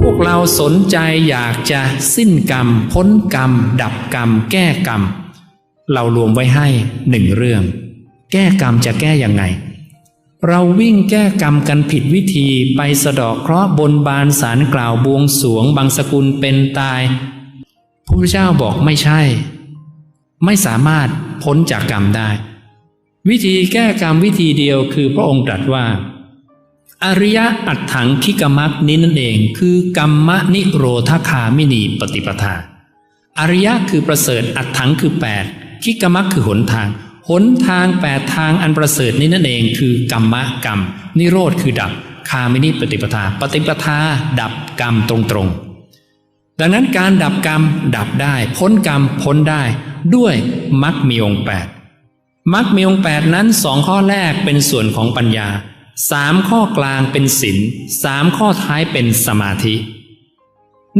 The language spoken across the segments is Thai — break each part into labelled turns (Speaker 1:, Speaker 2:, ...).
Speaker 1: พวกเราสนใจอยากจะสิ้นกรรม พ้นกรรม ดับกรรม แก้กรรม เรารวมไว้ให้หนึ่งเรื่อง แก้กรรมจะแก้ยังไง เราวิ่งแก้กรรมกันผิดวิธีไปสะดอกเคราะห์บนบานสารกล่าวบวงสวงบางสกุลเป็นตายพระพุทธเจ้าบอกไม่ใช่ ไม่สามารถพ้นจากกรรมได้ วิธีแก้กรรมวิธีเดียวคือพระองค์ตรัสว่า อริยะอัตถังคิกมักนี้นั่นเอง คือกรรมนิโรธคามินีปฏิปทา อริยะคือประเสริฐอัตถังคือแปดคิกมักคือหนทาง หนทางแปดทางอันประเสริฐนี้นั่นเอง คือกรรมะกรรม นิโรธคือดับคามินิปฏิปทา ปฏิปทา ดับกรรมตรงๆ ดังนั้นการดับกรรมดับได้ พ้นกรรมพ้นได้ ด้วยมักมีองค์แปด มักมีองค์แปดนั้นสองข้อแรกเป็นส่วนของปัญญาสามข้อกลางเป็นศีลสามข้อท้ายเป็นสมาธิ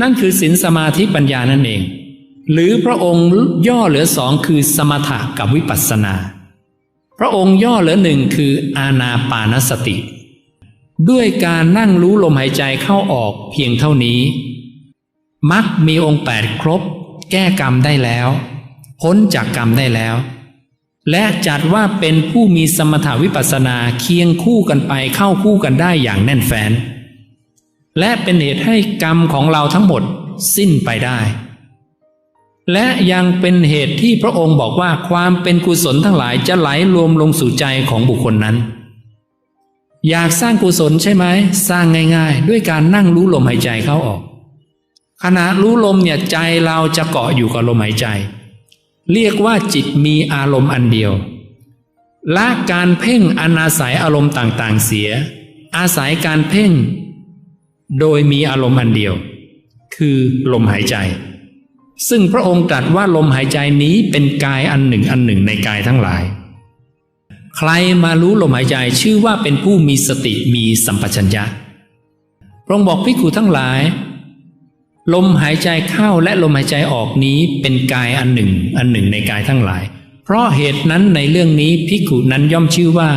Speaker 1: นั่นคือศีลสมาธิปัญญานั่นเอง หรือพระองค์ย่อเหลือสองคือสมถะกับวิปัสสนา พระองค์ย่อเหลือหนึ่งคืออาณาปานสติ ด้วยการนั่งรู้ลมหายใจเข้าออกเพียงเท่านี้มักมีองค์แปดครบ แก้กรรมได้แล้ว พ้นจากกรรมได้แล้ว และจัดว่าเป็นผู้มีสมถาวิปัสสนาเคียงคู่กันไปเข้าคู่กันได้อย่างแน่นแฟ้นและเป็นเหตุให้กรรมของเราทั้งหมดสิ้นไปได้ และยังเป็นเหตุที่พระองค์บอกว่าความเป็นกุศลทั้งหลายจะไหลรวมลงสู่ใจของบุคคลนั้น อยากสร้างกุศลใช่ไหมสร้างง่ายๆ ด้วยการนั่งรู้ลมหายใจเข้าออกขณะรู้ลมเนี่ยใจเราจะเกาะอยู่กับลมหายใจ เรียกว่าจิตมีอารมณ์อันเดียวละการเพ่งอนาศัยอารมณ์ต่างๆเสีย อาศัยการเพ่ง โดยมีอารมณ์อันเดียว คือลมหายใจ ซึ่งพระองค์ตรัสว่าลมหายใจนี้เป็นกายอันหนึ่งอันหนึ่งในกายทั้งหลาย ใครมารู้ลมหายใจชื่อว่าเป็นผู้มีสติมีสัมปชัญญะพระองค์บอกพิกขุทั้งหลาย ลมหายใจเข้าและลมหายใจออกนี้เป็นกายอันหนึ่ง อันหนึ่งในกายทั้งหลาย เพราะเหตุนั้นในเรื่องนี้พิกุนั้นย่อมชื่อว่า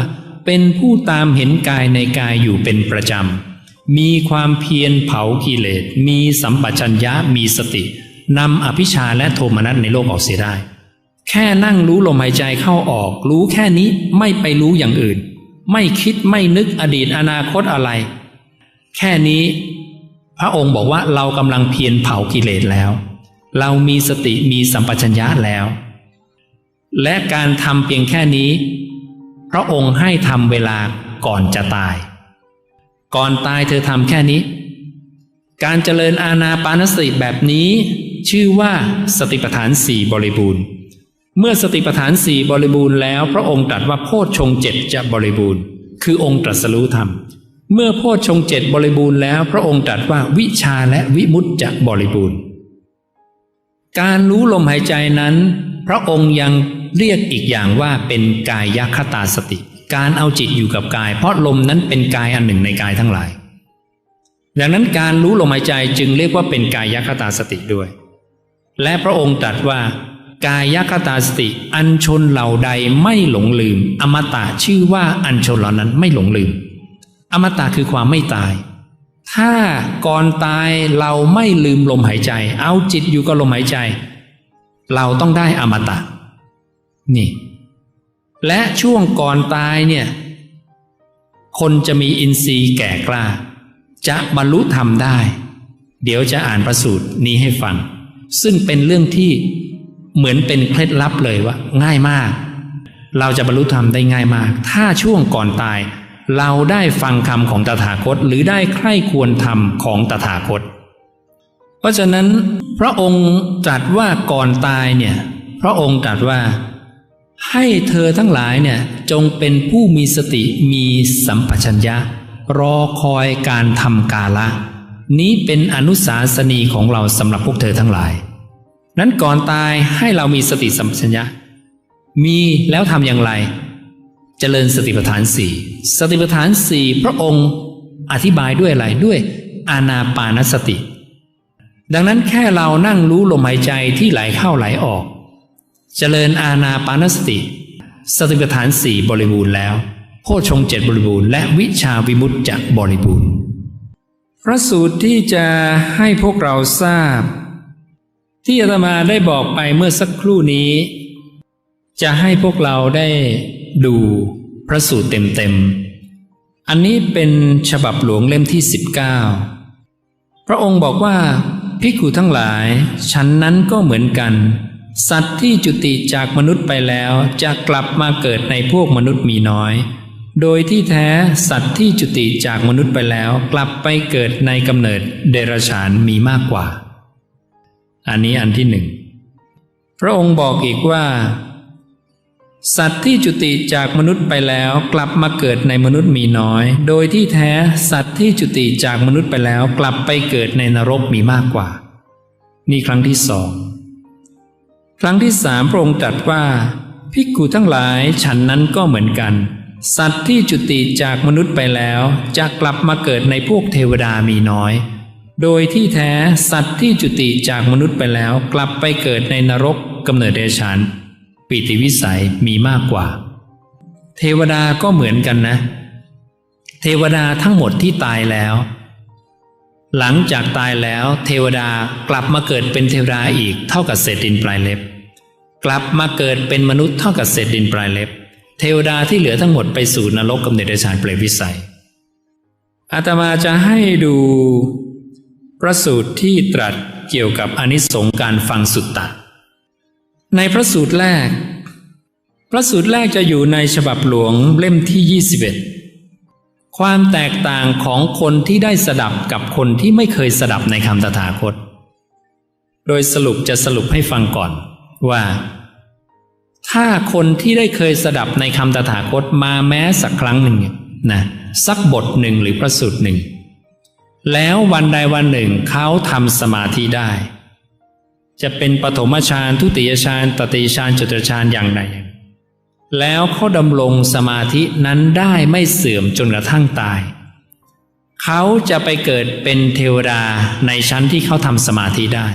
Speaker 1: เป็นผู้ตามเห็นกายในกายอยู่เป็นประจำ มีความเพียรเผากิเลส มีสัมปชัญญะมีสตินำอภิชาและโทมนัสในโลกออกเสียได้ แค่นั่งรู้ลมหายใจเข้าออก รู้แค่นี้ไม่ไปรู้อย่างอื่น ไม่คิดไม่นึกอดีตอนาคตอะไร แค่นี้ พระองค์บอกว่าเรากำลังเพียรเผากิเลสแล้ว เรามีสติมีสัมปชัญญะแล้ว และการทำเพียงแค่นี้ พระองค์ให้ทำเวลาก่อนจะตาย ก่อนตายเธอทำแค่นี้ การเจริญอาณาปานสติแบบนี้ ชื่อว่าสติปัฏฐานสี่บริบูรณ์ เมื่อสติปัฏฐานสี่บริบูรณ์แล้ว พระองค์ตรัสว่าโพชฌงเจ็ดจะบริบูรณ์ คือองค์ตรัสรู้ธรรม เมื่อโพชฌงเจ็ดบริบูรณ์แล้ว พระองค์ตรัสว่าวิชาและวิมุตติจะบริบูรณ์ การรู้ลมหายใจนั้น พระองค์ยังเรียกอีกอย่างว่าเป็นกายยคตาสติ การเอาจิตอยู่กับกาย เพราะลมนั้นเป็นกายอันหนึ่งในกายทั้งหลาย ดังนั้นการรู้ลมหายใจจึงเรียกว่าเป็นกายยคตาสติด้วย และพระองค์ตรัสว่ากายยคตาสติ อัญชนเหล่าใดไม่หลงลืม อมตะชื่อว่าอัญชนเหล่านั้นไม่หลงลืม อมตะคือความไม่ตาย ถ้าก่อนตายเราไม่ลืมลมหายใจ เอาจิตอยู่กับลมหายใจ เราต้องได้อมตะ นี่ และช่วงก่อนตายเนี่ย คนจะมีอินทรีย์แก่กล้า จะบรรลุธรรมได้ เดี๋ยวจะอ่านประสูตรนี้ให้ฟัง ซึ่งเป็นเรื่องที่เหมือนเป็นเคล็ดลับเลยว่า ง่ายมาก เราจะบรรลุธรรมได้ง่ายมาก ถ้าช่วงก่อนตาย เราได้ฟังคำของตถาคตหรือได้ใคร่ควรธรรมของตถาคต เพราะฉะนั้นพระองค์ตรัสว่าก่อนตายเนี่ยพระองค์ตรัสว่า ให้เธอทั้งหลายเนี่ยจงเป็นผู้มีสติมีสัมปชัญญะ รอคอยการทำกาละ นี้เป็นอนุสาสนีของเราสำหรับพวกเธอทั้งหลาย นั้นก่อนตายให้เรามีสติสัมปชัญญะ มีแล้วทำอย่างไร เจริญสติปัฏฐานสี่สติปัฏฐานสี่พระองค์อธิบายด้วยอะไรด้วยอานาปานสติ ดังนั้นแค่เรานั่งรู้ลมหายใจที่ไหลเข้าไหลออก เจริญอาณาปานสติ สติปัฏฐานสี่บริบูรณ์แล้ว โพชงเจ็ดบริบูรณ์และวิชาวิมุตจะบริบูรณ์พระสูตรที่จะให้พวกเราทราบ ที่อาตมาได้บอกไปเมื่อสักครู่นี้ จะให้พวกเราได้ ดูพระสูตรเต็มๆ อันนี้เป็นฉบับหลวงเล่มที่ 19 พระองค์บอกว่าภิกขุทั้งหลายฉันนั้นก็เหมือนกัน สัตว์ที่จุติจากมนุษย์ไปแล้วจะกลับมาเกิดในพวกมนุษย์มีน้อย โดยที่แท้สัตว์ที่จุติจากมนุษย์ไปแล้วกลับไปเกิดในกำเนิดเดรัจฉานมีมากกว่า อันนี้อันที่หนึ่งพระองค์บอกอีกว่า สัตว์ที่จุติจากมนุษย์ไปแล้วกลับมาเกิดในมนุษย์มีน้อย โดยที่แท้สัตว์ที่จุติจากมนุษย์ไปแล้วกลับไปเกิดในนรกมีมากกว่า นี่ครั้งที่สอง ครั้งที่สามพระองค์ตรัสว่าภิกขุทั้งหลายฉันนั้นก็เหมือนกัน สัตว์ที่จุติจากมนุษย์ไปแล้วจะกลับมาเกิดในพวกเทวดามีน้อย โดยที่แท้สัตว์ที่จุติจากมนุษย์ไปแล้วกลับไปเกิดในนรกกำเนิดเดรัจฉาน ปิติวิสัยมีมากกว่า เทวดาก็เหมือนกันนะ เทวดาทั้งหมดที่ตายแล้ว หลังจากตายแล้วเทวดากลับมาเกิดเป็นเทวดาอีกเท่ากับเศษดินปลายเล็บ กลับมาเกิดเป็นมนุษย์เท่ากับเศษดินปลายเล็บ เทวดาที่เหลือทั้งหมดไปสู่นรกกำเนิดเดรัจฉานเปรตวิสัยอาตมาจะให้ดูพระสูตรที่ตรัสเกี่ยวกับอนิสงส์การฟังสุตตะ ในพระสูตรแรก พระสูตรแรกจะอยู่ในฉบับหลวงเล่มที่ 21 ความแตกต่างของคนที่ได้สดับกับคนที่ไม่เคยสดับในคำตถาคต โดยสรุปจะสรุปให้ฟังก่อนว่า ถ้าคนที่ได้เคยสดับในคำตถาคตมาแม้สักครั้งหนึ่งนะสักบทหนึ่งหรือพระสูตรหนึ่ง แล้ววันใดวันหนึ่งเขาทำสมาธิได้ จะเป็นปฐมฌานทุติยฌานตติยฌานจตุฌานอย่างใดแล้วเขาดำรงสมาธินั้นได้ไม่เสื่อมจนกระทั่งตาย เขาจะไปเกิดเป็นเทวดาในชั้นที่เขาทำสมาธิได้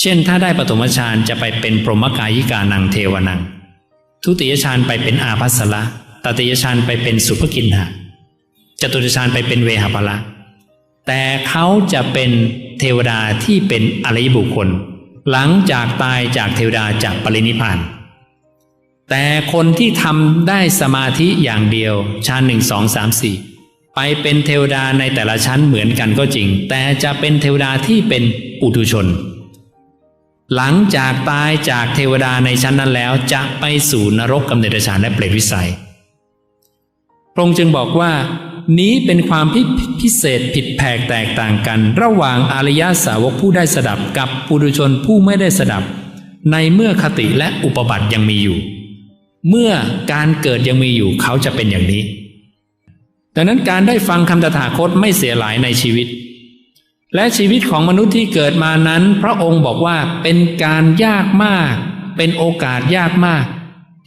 Speaker 1: เช่นถ้าได้ปฐมฌานจะไปเป็นพรหมกายิกานังเทวนัง ทุติยฌานไปเป็นอาภัสละตติยฌานไปเป็นสุภกินหะจตุตฌานไปเป็นเวหาภละ แต่เขาจะเป็นเทวดาที่เป็นอริยบุคคล หลังจากตายจากเทวดาจากปรินิพานแต่คนที่ทำได้สมาธิอย่างเดียวชั้นหนึ่งสองสามสี่ไปเป็นเทวดาในแต่ละชั้นเหมือนกันก็จริง แต่จะเป็นเทวดาที่เป็นปุถุชน หลังจากตายจากเทวดาในชั้นนั้นแล้วจะไปสู่นรกกำเนิดฌานและเปรตวิสัยพระองค์จึงบอกว่า นี้เป็นความพิพิเศษผิดแผกแตกต่างกัน ระหว่างอริยสาวกผู้ได้สดับกับปุถุชนผู้ไม่ได้สดับ ในเมื่อคติและอุปบัติยังมีอยู่ เมื่อการเกิดยังมีอยู่เขาจะเป็นอย่างนี้ ดังนั้นการได้ฟังคำตถาคตไม่เสียหลายในชีวิต และชีวิตของมนุษย์ที่เกิดมานั้น พระองค์บอกว่าเป็นการยากมาก เป็นโอกาสยากมาก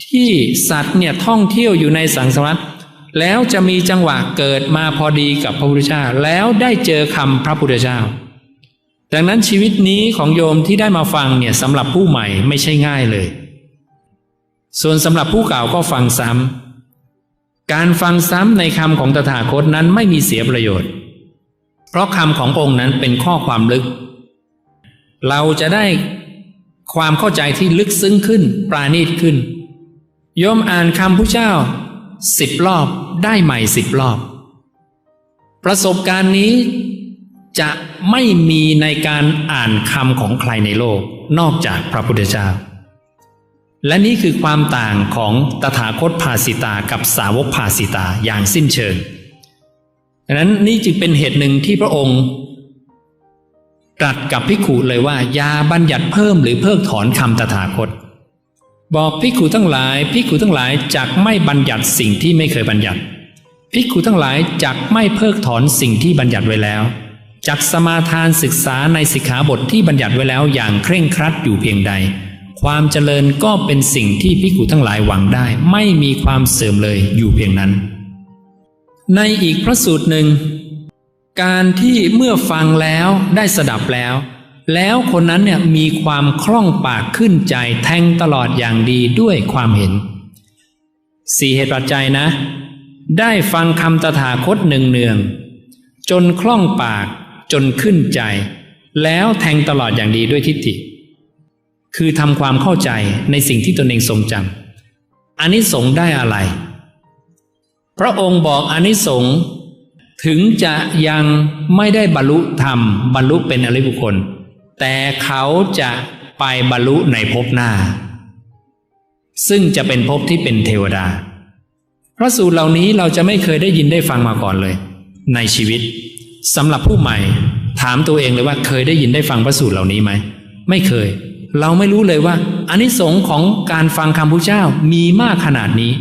Speaker 1: ที่สัตว์เนี่ยท่องเที่ยวอยู่ในสังสารวัฏ แล้วจะมีจังหวะเกิดมาพอดีกับพระพุทธเจ้า แล้วได้เจอคำพระพุทธเจ้า ดังนั้นชีวิตนี้ของโยมที่ได้มาฟังเนี่ยสำหรับผู้ใหม่ไม่ใช่ง่ายเลย ส่วนสำหรับผู้เก่าก็ฟังซ้ำการฟังซ้ำในคำของตถาคตนั้นไม่มีเสียประโยชน์ เพราะคำขององค์นั้นเป็นข้อความลึก เราจะได้ความเข้าใจที่ลึกซึ้งขึ้น ปราณีตขึ้น โยมอ่านคำพระเจ้า สิบรอบได้ใหม่สิบรอบ ประสบการณ์นี้จะไม่มีในการอ่านคำของใครในโลก นอกจากพระพุทธเจ้า และนี่คือความต่างของตถาคตภาสิตากับสาวกภาสิตาอย่างสิ้นเชิงดังนั้นนี่จึงเป็นเหตุหนึ่งที่พระองค์ตรัสกับภิขุเลยว่า ยาบัญญัติเพิ่มหรือเพิกถอนคำตถาคต บอกภิกขุทั้งหลายภิกขุทั้งหลายจักไม่บัญญัติสิ่งที่ไม่เคยบัญญัติภิกขุทั้งหลายจักไม่เพิกถอนสิ่งที่บัญญัติไว้แล้วจักสมาทานศึกษาในสิกขาบทที่บัญญัติไว้แล้วอย่างเคร่งครัดอยู่เพียงใด ความเจริญก็เป็นสิ่งที่ภิกขุทั้งหลายหวังได้ ไม่มีความเสื่อมเลยอยู่เพียงนั้น ในอีกพระสูตรหนึ่ง การที่เมื่อฟังแล้วได้สดับแล้ว แล้วคนนั้นเนี่ยมีความคล่องปากขึ้นใจแทงตลอดอย่างดีด้วยความเห็นสี่เหตุปัจจัยนะ ได้ฟังคำตถาคตเนือง จนคล่องปากจนขึ้นใจ แล้วแทงตลอดอย่างดีด้วยทิฏฐิ คือทำความเข้าใจในสิ่งที่ตนเองทรงจำอันนี้สงได้อะไร พระองค์บอกอานิสงส์ถึงจะยังไม่ได้บรรลุธรรม บรรลุเป็นอริบุคคล แต่เขาจะไปบรรลุในภพหน้า ซึ่งจะเป็นภพที่เป็นเทวดา พระสูตรเหล่านี้เราจะไม่เคยได้ยินได้ฟังมาก่อนเลย ในชีวิตสำหรับผู้ใหม่ ถามตัวเองเลยว่าเคยได้ยินได้ฟังพระสูตรเหล่านี้ไหมไม่เคย เราไม่รู้เลยว่าอานิสงส์ของการฟังคำพุทธเจ้ามีมากขนาดนี้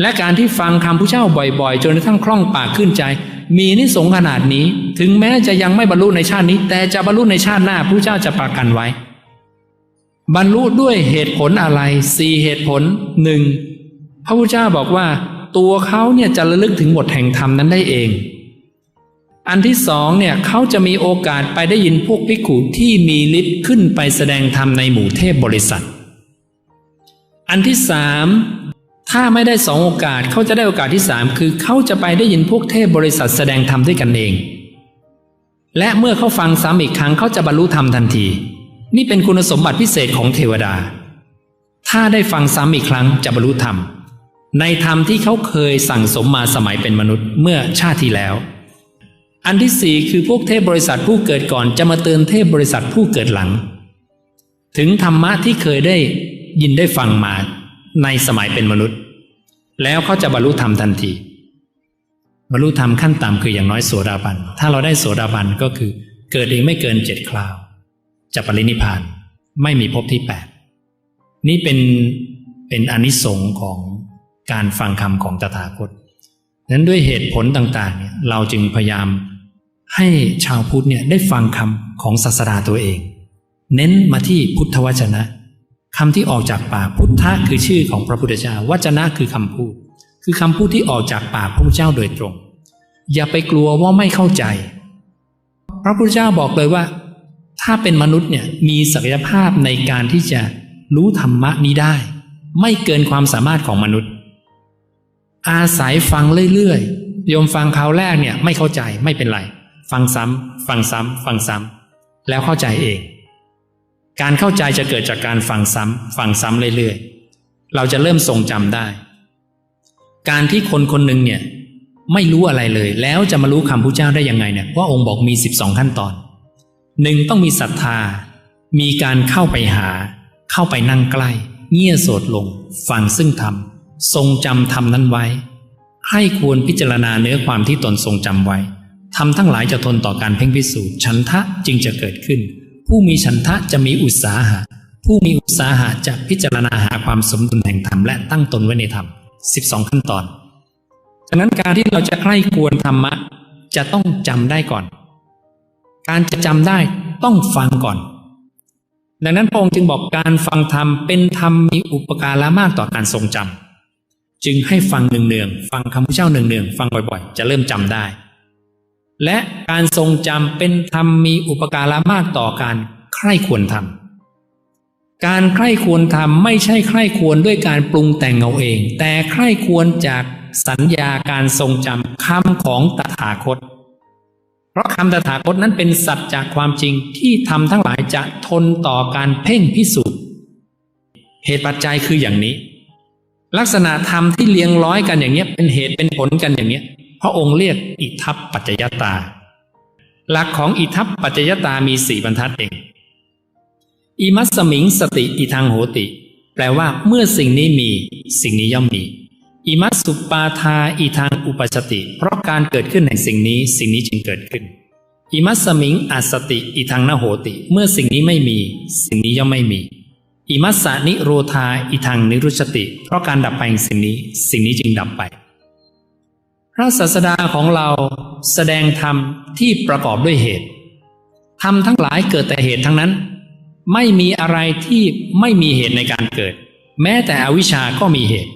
Speaker 1: และการที่ฟังคำพุทธเจ้าบ่อยๆ จนกระทั่งคล่องปากขึ้นใจ มีนิสงขนาดนี้ ถึงแม้จะยังไม่บรรลุในชาตินี้ แต่จะบรรลุในชาติหน้าพระเจ้าจะประกันไว้ บรรลุด้วยเหตุผลอะไรสี่เหตุผลหนึ่งพระพุทธเจ้าบอกว่า ตัวเขาเนี่ยจะระลึกถึงบทแห่งธรรมนั้นได้เอง อันที่สองเนี่ยเขาจะมีโอกาสไปได้ยินพวกภิกขุที่มีฤทธิ์ขึ้นไปแสดงธรรมในหมู่เทพบริษัท อันที่สาม ถ้าไม่ได้สองโอกาสเขาจะได้โอกาสที่สามคือเขาจะไปได้ยินพวกเทพบริษัทแสดงธรรมด้วยกันเอง และเมื่อเขาฟังซ้ำอีกครั้งเขาจะบรรลุธรรมทันที นี่เป็นคุณสมบัติพิเศษของเทวดา ถ้าได้ฟังซ้ำอีกครั้งจะบรรลุธรรม ในธรรมที่เขาเคยสั่งสมมาสมัยเป็นมนุษย์เมื่อชาติที่แล้ว อันที่สี่คือพวกเทพบริษัทผู้เกิดก่อนจะมาเตือนเทพบริษัทผู้เกิดหลัง ถึงธรรมะที่เคยได้ยินได้ฟังมา ในสมัยเป็นมนุษย์ แล้วเขาจะบรรลุธรรมทันทีบรรลุธรรมขั้นต่ำคืออย่างน้อยโสดาบัน ถ้าเราได้โสดาบันก็คือ เกิดเองไม่เกินเจ็ดคราว จะปรินิพานไม่มีภพที่แปดนี่เป็นเป็นอนิสงค์ของการฟังคำของตถาคตนั้นด้วยเหตุผลต่างๆเนี่ยเราจึงพยายามให้ชาวพุทธเนี่ยได้ฟังคำของศาสดาตัวเอง เน้นมาที่พุทธวจนะ คำที่ออกจากปากพุทธะคือชื่อของพระพุทธเจ้าวจนะคือคำพูด คือคำพูดที่ออกจากปากพระพุทธเจ้าโดยตรง อย่าไปกลัวว่าไม่เข้าใจ พระพุทธเจ้าบอกเลยว่า ถ้าเป็นมนุษย์เนี่ยมีศักยภาพในการที่จะรู้ธรรมะนี้ได้ ไม่เกินความสามารถของมนุษย์ อาศัยฟังเรื่อยๆโยมฟังคราวแรกเนี่ยไม่เข้าใจไม่เป็นไร ฟังซ้ำฟังซ้ำฟังซ้ำแล้วเข้าใจเอง การเข้าใจจะเกิดจากการฟังซ้ำฟังซ้ำเรื่อยๆ เราจะเริ่มทรงจำได้ การที่คนคนหนึ่งเนี่ยไม่รู้อะไรเลย แล้วจะมารู้คำพุทธเจ้าได้ยังไงเนี่ยว่าองค์บอกมี 12 ขั้นตอนหนึ่งต้องมีศรัทธา มีการเข้าไปหา เข้าไปนั่งใกล้ เงี่ยโสดลง ฟังซึ่งธรรม ทรงจำธรรมนั้นไว้ ให้ควรพิจารณาเนื้อความที่ตนทรงจำไว้ทำทั้งหลายจะทนต่อการเพ่งพิสูจน์ฉันทะจึงจะเกิดขึ้น ผู้มีฉันทะจะมีอุตสาหะ ผู้มีอุตสาหะจะพิจารณาหาความสมดุลแห่งธรรมและตั้งตนไว้ในธรรม 12 ขั้นตอนฉะนั้นการที่เราจะใคร่ควรธรรมะ จะต้องจำได้ก่อน การจะจำได้ต้องฟังก่อน ดังนั้นพระองค์จึงบอกการฟังธรรมเป็นธรรมมีอุปการะมากต่อการทรงจำจึงให้ฟังเนืองๆฟังคำพระเจ้าเนืองๆฟังบ่อยๆ จะเริ่มจำได้ และการทรงจำเป็นธรรมมีอุปการะมากต่อการใคร่ควรทำการใคร่ควรทำไม่ใช่ใคร่ควรด้วยการปรุงแต่งเอาเอง แต่ใคร่ควรจากสัญญาการทรงจำคำของตถาคต เพราะคำตถาคตนั้นเป็นสัจจากความจริงที่ทำทั้งหลายจะทนต่อการเพ่งพิสูจน์เหตุปัจจัยคืออย่างนี้ ลักษณะธรรมที่เลียงร้อยกันอย่างนี้เป็นเหตุเป็นผลกันอย่างนี้ ระองค์เรียกอิทัปปัจจยตา หลักของอิทัปปัจจยตามีสี่บรรทัดเองอิมัสมิงสติอิทังโหติ แปลว่าเมื่อสิ่งนี้มี สิ่งนี้ย่อมมีอิมัสสุปาทาอีทางอุปสติ เพราะการเกิดขึ้นแห่งสิ่งนี้ สิ่งนี้จึงเกิดขึ้นอิมัสมิงอัสติอีทางนโหติ เมื่อสิ่งนี้ไม่มี สิ่งนี้ย่อมไม่มีอิมัสสานิโรธาอีทางนิรุชติ เพราะการดับไปแห่งสิ่งนี้ สิ่งนี้จึงดับไป พระศาสดาของเราแสดงธรรมที่ประกอบด้วยเหตุธรรมทั้งหลายเกิดแต่เหตุทั้งนั้น ไม่มีอะไรที่ไม่มีเหตุในการเกิด แม้แต่อวิชชาก็มีเหตุ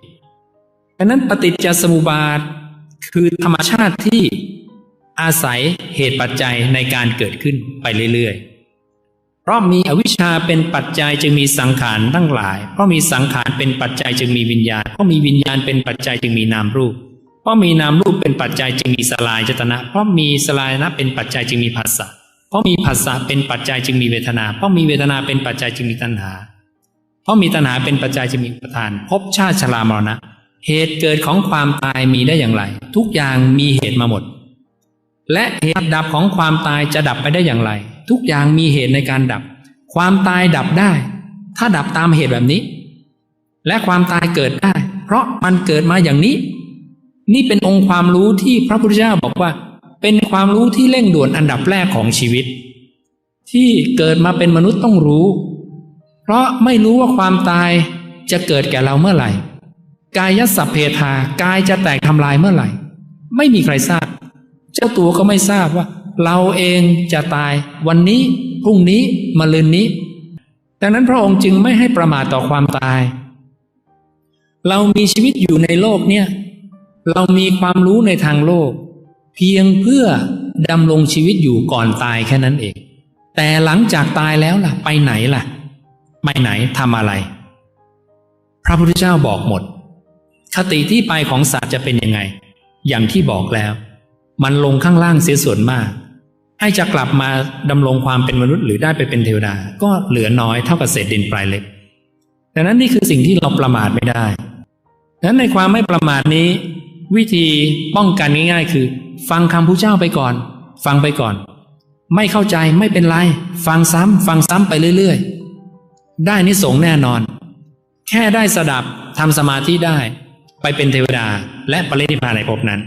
Speaker 1: ดังนั้นปฏิจจสมุปบาทคือธรรมชาติที่อาศัยเหตุปัจจัยในการเกิดขึ้นไปเรื่อยๆ เพราะมีอวิชชาเป็นปัจจัยจึงมีสังขารทั้งหลาย เพราะมีสังขารเป็นปัจจัยจึงมีวิญญาณ เพราะมีวิญญาณเป็นปัจจัยจึงมีนามรูป เพราะมีนามรูปเป็นปัจจัยจึงมีสลายจตนะ เพราะมีสลายนะเป็นปัจจัยจึงมีผัสสะเพราะมีผัสสะเป็นปัจจัยจึงมีเวทนา เพราะมีเวทนาเป็นปัจจัยจึงมีตัณหา เพราะมีตัณหาเป็นปัจจัยจึงมีอุปทานภพชาติชรามรณะ เหตุเกิดของความตายมีได้อย่างไร ทุกอย่างมีเหตุมาหมด และเหตุดับของความตายจะดับไปได้อย่างไร ทุกอย่างมีเหตุในการดับ ความตายดับได้ ถ้าดับตามเหตุแบบนี้ และความตายเกิดได้ เพราะมันเกิดมาอย่างนี้ นี่เป็นองค์ความรู้ที่พระพุทธเจ้าบอกว่า เป็นความรู้ที่เร่งด่วนอันดับแรกของชีวิต ที่เกิดมาเป็นมนุษย์ต้องรู้ เพราะไม่รู้ว่าความตายจะเกิดแก่เราเมื่อไหร่ กายสัพเพทากายจะแตกทำลายเมื่อไหร่ ไม่มีใครทราบ เจ้าตัวก็ไม่ทราบว่า เราเองจะตายวันนี้พรุ่งนี้มะรืนนี้ ดังนั้นพระองค์จึงไม่ให้ประมาทต่อความตาย เรามีชีวิตอยู่ในโลกเนี่ย เรามีความรู้ในทางโลก เพียงเพื่อดำรงชีวิตอยู่ก่อนตายแค่นั้นเอง แต่หลังจากตายแล้วล่ะ ไปไหนล่ะ ไปไหนทำอะไร พระพุทธเจ้าบอกหมด คติที่ไปของสัตว์จะเป็นยังไง อย่างที่บอกแล้ว มันลงข้างล่างเสียส่วนมาก ให้จะกลับมาดำรงความเป็นมนุษย์หรือได้ไปเป็นเทวดา ก็เหลือน้อยเท่ากับเศษดินปลายเล็บดังนั้นนี่คือสิ่งที่เราประมาทไม่ได้ดังนั้นในความไม่ประมาทนี้ วิธีป้องกันง่าย ๆ คือ ฟังคำพระเจ้าไปก่อน ฟังไปก่อน ไม่เข้าใจไม่เป็นไร ฟังซ้ำฟังซ้ำไปเรื่อย ๆ ได้นิสงแน่นอน แค่ได้สดับทำสมาธิได้ ไปเป็นเทวดาและปรินิพพานในภพนั้น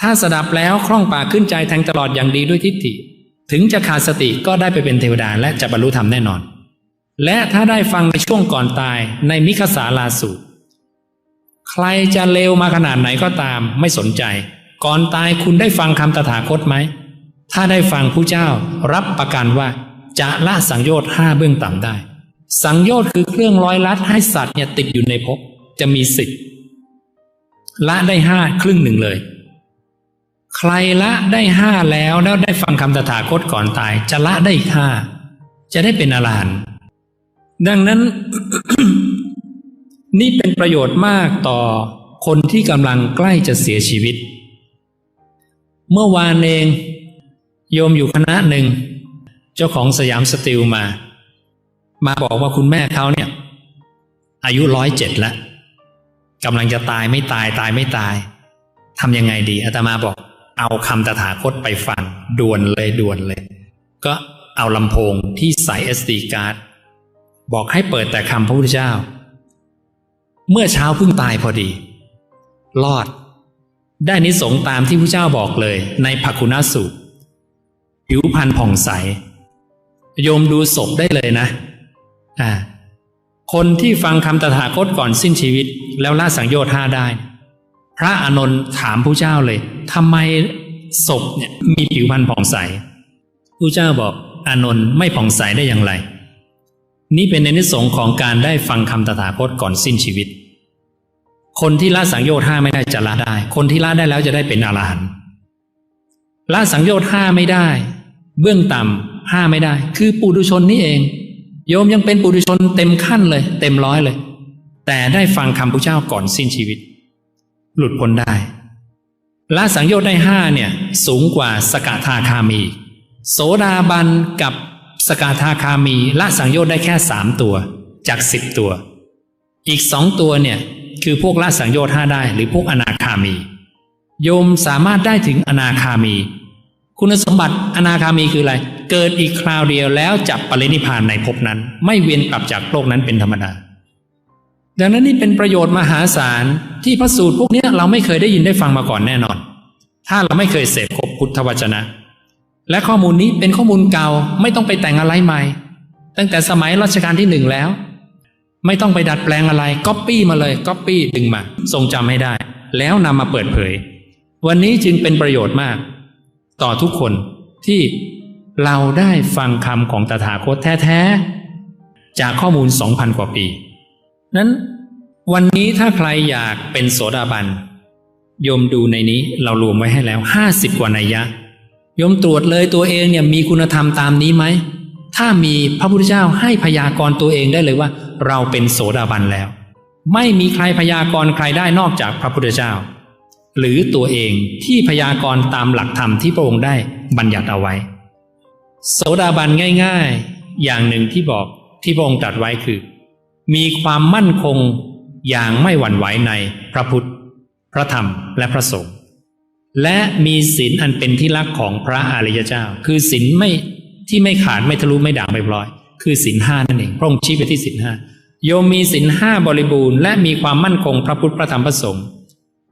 Speaker 1: ถ้าสดับแล้วคล่องปากขึ้นใจแทงตลอดอย่างดีด้วยทิฏฐิ ถึงจะขาดสติก็ได้ไปเป็นเทวดาและจะบรรลุธรรมแน่นอน และถ้าได้ฟังในช่วงก่อนตายในมิคสาลาสูตร ใครจะเลวมาขนาดไหนก็ตามไม่สนใจ ก่อนตายคุณได้ฟังคำตถาคตไหม ถ้าได้ฟังผู้เจ้ารับประกันว่า จะละสังโยชน์ห้าเบื้องต่ำได้ สังโยชน์คือเครื่องร้อยลัดให้สัตว์เนี่ยติดอยู่ในภพจะมีสิทธิ์ละได้ห้าครึ่งหนึ่งเลย ใครละได้ห้าแล้วแล้วได้ฟังคำตถาคตก่อนตาย จะละได้อีกห้าจะได้เป็นอรหันต์ดังนั้น นี่เป็นประโยชน์มากต่อคนที่กำลังใกล้จะเสียชีวิต เมื่อวานเองโยมอยู่คณะหนึ่ง เจ้าของสยามสติลมา มาบอกว่าคุณแม่เขาเนี่ย อายุร้อยเจ็ดแล้วกำลังจะตายไม่ตายตายไม่ตายทำยังไงดีอาตมาบอก เอาคำตถาคตไปฟังด่วนเลยด่วนเลย ก็เอาลำโพงที่ใส่ SD card บอกให้เปิดแต่คำพระพุทธเจ้า เมื่อเช้าเพิ่งตายพอดี รอด ได้นิสงตามที่พระเจ้าบอกเลยในภคุณสูตรผิวพรรณผ่องใส โยมดูศพได้เลยนะ อ่า คนที่ฟังคำตถาคตก่อนสิ้นชีวิต แล้วละสังโยชน์ห้าได้ พระอานนท์ถามผู้เจ้าเลยทำไมศพเนี่ยมีผิวพรรณผ่องใสผู้เจ้าบอกอานนท์ไม่ผ่องใสได้อย่างไร นี่เป็นในนิสงของการได้ฟังคำตถาคตก่อนสิ้นชีวิต คนที่ละสังโยชน์ห้าไม่ได้จะละได้ คนที่ละได้แล้วจะได้เป็นอรหันต์ละสังโยชน์ห้าไม่ได้ เบื้องต่ำห้าไม่ได้ คือปุถุชนนี่เอง โยมยังเป็นปุถุชนเต็มขั้นเลย เต็มร้อยเลย แต่ได้ฟังคำพระเจ้าก่อนสิ้นชีวิต หลุดพ้นได้ละสังโยชน์ได้ห้าเนี่ยสูงกว่าสกทาคามี โสดาบันกับ สกทาคามีละสังโยชน์ได้แค่สามตัว จากสิบตัว อีกสองตัวเนี่ยคือพวกละสังโยชน์ห้าได้ หรือพวกอนาคามี โยมสามารถได้ถึงอนาคามี คุณสมบัติอนาคามีคืออะไร เกิดอีกคราวเดียวแล้วจับปรินิพานในภพนั้น ไม่เวียนกลับจากโลกนั้นเป็นธรรมดาดังนั้นนี่เป็นประโยชน์มหาศาลที่พระสูตรพวกนี้เราไม่เคยได้ยินได้ฟังมาก่อนแน่นอน ถ้าเราไม่เคยเสพคบพุทธวจนะ และข้อมูลนี้เป็นข้อมูลเก่าไม่ต้องไปแต่งอะไรใหม่ ตั้งแต่สมัยรัชกาลที่หนึ่งแล้ว ไม่ต้องไปดัดแปลงอะไรก๊อปปี้มาเลยก๊อปปี้ดึงมา ทรงจำให้ได้ แล้วนำมาเปิดเผย วันนี้จึงเป็นประโยชน์มาก ต่อทุกคนที่เราได้ฟังคำของตถาคตแท้ๆ จากข้อมูลสองพันกว่าปี นั้นวันนี้ถ้าใครอยากเป็นโสดาบันโยมดูในนี้เรารวมไว้ให้แล้วห้าสิบกว่านัยยะ โยมตรวจเลยตัวเองเนี่ยมีคุณธรรมตามนี้ไหม ถ้ามีพระพุทธเจ้าให้พยากรณ์ตัวเองได้เลยว่า เราเป็นโสดาบันแล้ว ไม่มีใครพยากรณ์ใครได้นอกจากพระพุทธเจ้า หรือตัวเองที่พยากรณ์ตามหลักธรรมที่พระองค์ได้บัญญัติเอาไว้ โสดาบันง่าย ๆ อย่างหนึ่งที่บอกที่พระองค์ตรัสไว้คือ มีความมั่นคงอย่างไม่หวั่นไหวในพระพุทธ พระธรรมและพระสงฆ์ และมีศีลอันเป็นที่รักของพระอริยเจ้า คือศีลไม่ที่ไม่ขาดไม่ทะลุไม่ด่างไม่พลอย คือศีลห้านั่นเองพระองค์ชี้ไปที่ศีลห้าโยมมีศีลห้าบริบูรณ์และมีความมั่นคงพระพุทธพระธรรมพระสงฆ์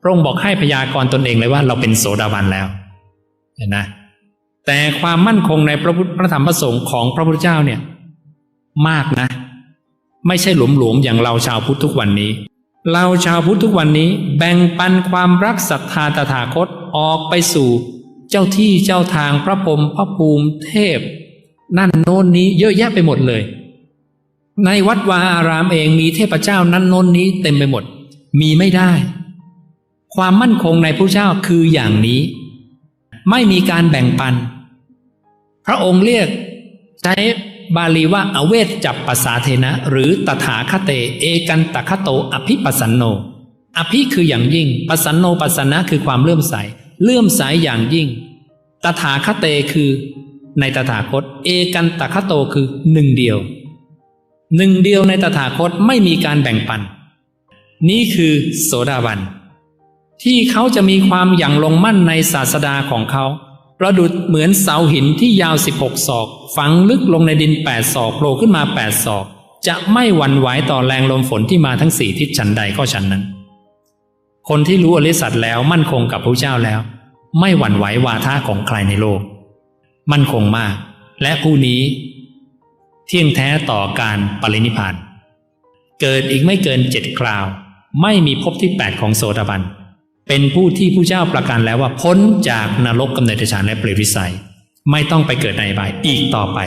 Speaker 1: พระองค์บอกให้พยากรณ์ตนเองเลยว่าเราเป็นโสดาบันแล้วเห็นนะแต่ความมั่นคงในพระพุทธพระธรรมพระสงฆ์ของพระพุทธเจ้าเนี่ย มากนะ ไม่ใช่หลวมๆอย่างเราชาวพุทธทุกวันนี้ เราชาวพุทธทุกวันนี้ แบ่งปันความรักศรัทธาตถาคต ออกไปสู่เจ้าที่เจ้าทางพระพรหมพระภูมิเทพ นั่นโน้นนี้เยอะแยะไปหมดเลย ในวัดวาอารามเองมีเทพเจ้านั้นโน้นนี้เต็มไปหมด มีไม่ได้ ความมั่นคงในพระเจ้าคืออย่างนี้ ไม่มีการแบ่งปัน พระองค์เรียกใช้บาลีว่าอเวทจับปัสสาเทนะ หรือตถาคเต เอกันตคโต อภิปัสสันโน อภิคืออย่างยิ่งปัสสันโนปัสสนะคือความเลื่อมใส เลื่อมใสอย่างยิ่ง ตถาคเตคือ ในตถาคต เอกันตคโตคือหนึ่งเดียว หนึ่งเดียวในตถาคตไม่มีการแบ่งปัน นี่คือโสดาบัน ที่เขาจะมีความอย่างลงมั่นในศาสดาของเขาประดุดเหมือนเสาหินที่ยาว 16 ศอก ฝังลึกลงในดิน 8 ศอกโผล่ขึ้นมา 8 ศอก จะไม่หวั่นไหวต่อแรงลมฝนที่มาทั้งสี่ทิศฉันใดก็ฉันนั้น คนที่รู้อริสัตแล้วมั่นคงกับพระเจ้าแล้ว ไม่หวั่นไหววาทะของใครในโลก มั่นคงมาก และผู้นี้ เที่ยงแท้ต่อการปรินิพานเกิดอีกไม่เกินเจ็ดคราว ไม่มีภพที่แปดของโสดาบันเป็นผู้ที่ผู้เจ้าประกันแล้วว่าพ้นจากนรกกำเนิดฌานและเปรตวิสัย ไม่ต้องไปเกิดในอบายอีกต่อไป